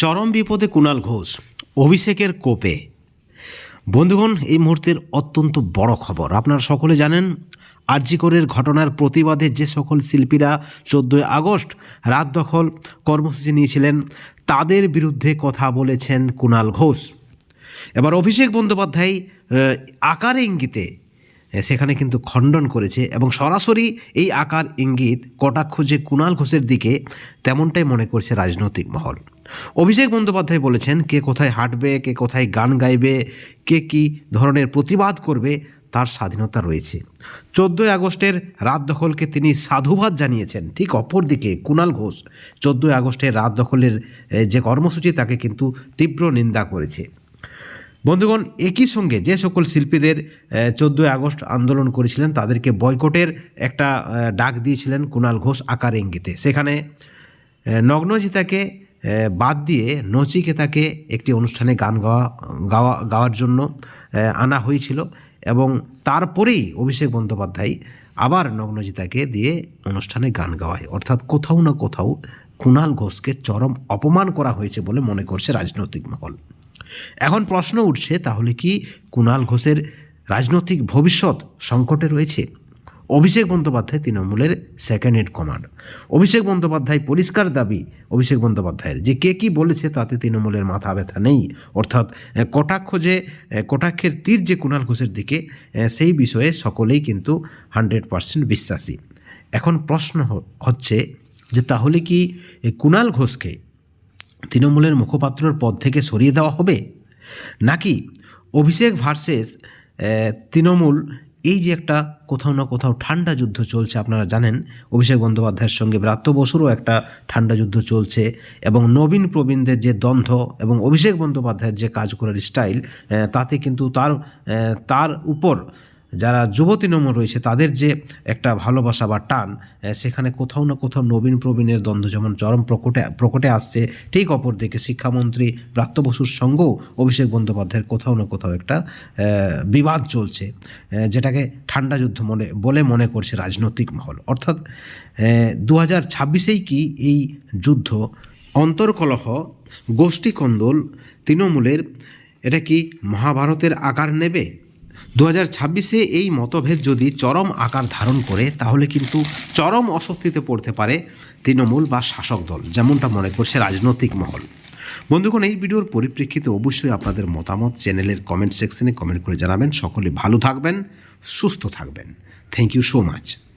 চরম বিপদে কুণাল ঘোষ, অভিষেকের কোপে। বন্ধুগণ, এই মুহূর্তের অত্যন্ত বড় খবর। আপনারা সকলে জানেন আরজিকরের ঘটনার প্রতিবাদে যে সকল শিল্পীরা চোদ্দোই আগস্ট রাত দখল কর্মসূচি নিয়েছিলেন, তাদের বিরুদ্ধে কথা বলেছেন কুণাল ঘোষ। এবার অভিষেক বন্দ্যোপাধ্যায় আকার ইঙ্গিতে সেখানে কিন্তু খণ্ডন করেছে এবং সরাসরি এই আকার ইঙ্গিত কটাক্ষ যে কুণাল ঘোষের দিকে, তেমনটাই মনে করছে রাজনৈতিক মহল। অভিষেক বন্দ্যোপাধ্যায় বলেছেন, কে কোথায় হাঁটবে, কে কোথায় গান গাইবে, কে কী ধরনের প্রতিবাদ করবে, তার স্বাধীনতা রয়েছে। চোদ্দোই আগস্টের রাত দখলকে তিনি সাধুবাদ জানিয়েছেন, ঠিক অপরদিকে কুণাল ঘোষ চোদ্দোই আগস্টের রাত দখলের যে কর্মসূচি, তাকে কিন্তু তীব্র নিন্দা করেছে। বন্ধুগণ, একই সঙ্গে যে সকল শিল্পীদের চোদ্দোই আগস্ট আন্দোলন করেছিলেন, তাদেরকে বয়কটের একটা ডাক দিয়েছিলেন কুণাল ঘোষ আকার ইঙ্গিতে। সেখানে নগ্নজিতাকে বাদ দিয়ে নচিকেতাকে একটি অনুষ্ঠানে গান গাওয়া গাওয়া, গাওয়ার জন্য আনা হয়েছিল এবং তারপরেই অভিষেক বন্দ্যোপাধ্যায় আবার নগ্নজিতাকে দিয়ে অনুষ্ঠানে গান গাওয়ায়। অর্থাৎ কোথাও না কোথাও কুণাল ঘোষকে চরম অপমান করা হয়েছে বলে মনে করছে রাজনৈতিক মহল। এখন প্রশ্ন উঠছে, তাহলে কি কুণাল ঘোষের রাজনৈতিক ভবিষ্যৎ সংকটে রয়েছে? অভিষেক বন্দ্যোপাধ্যায় তৃণমূলের second head command Abhishek Bandyopadhyay পরিষ্কার দাবি, অভিষেক বন্দ্যোপাধ্যায়ের, যে কে কী বলেছে তাতে তৃণমূলের মাথা ব্যথা নেই। অর্থাৎ কটাক্ষ যে কটাক্ষের তীর যে কুণাল ঘোষের দিকে সেই বিষয়ে সকলেই কিন্তু হান্ড্রেড পার্সেন্ট বিশ্বাসী। এখন প্রশ্ন হচ্ছে যে তাহলে কি কুণাল ঘোষকে তৃণমূলের মুখপাত্রর পদ থেকে সরিয়ে দেওয়া হবে? নাকি অভিষেক ভার্সেস তৃণমূল, এই যে একটা কোথাও না কোথাও ঠান্ডা যুদ্ধ চলছে, আপনারা জানেন, অভিষেক বন্দ্যোপাধ্যায়ের সঙ্গে ব্রাত্য বসুরও একটা ঠান্ডা যুদ্ধ চলছে এবং নবীন প্রবীণদের যে দ্বন্দ্ব এবং অভিষেক বন্দ্যোপাধ্যায়ের যে কাজ করার স্টাইল তাতে কিন্তু তার তার উপর যারা যুব তৃণমূল রয়েছে, তাদের যে একটা ভালোবাসা বা টান সেখানে কোথাও না কোথাও নবীন প্রবীণের দ্বন্দ্ব যেমন চরম প্রকটে প্রকটে আসছে, ঠিক অপরদিকে শিক্ষামন্ত্রী প্রাত্য বসুর সঙ্গেও অভিষেক বন্দ্যোপাধ্যায়ের কোথাও না কোথাও একটা বিবাদ চলছে যেটাকে ঠান্ডা যুদ্ধ মনে, বলে মনে করছে রাজনৈতিক মহল। অর্থাৎ দু হাজার ছাব্বিশেই কি এই যুদ্ধ অন্তর্কলহ গোষ্ঠী কন্দল তৃণমূলের, এটা কি মহাভারতের আকার নেবে? দু হাজার ছাব্বিশে এই মতভেদ যদি চরম আকার ধারণ করে, তাহলে কিন্তু চরম অস্বস্তিতে পড়তে পারে তৃণমূল বা শাসক দল, যেমনটা মনে করছে রাজনৈতিক মহল। বন্ধুগণ, এই ভিডিওর পরিপ্রেক্ষিতে অবশ্যই আপনাদের মতামত চ্যানেলের কমেন্ট সেকশনে কমেন্ট করে জানাবেন। সকলে ভালো থাকবেন, সুস্থ থাকবেন। Thank you so much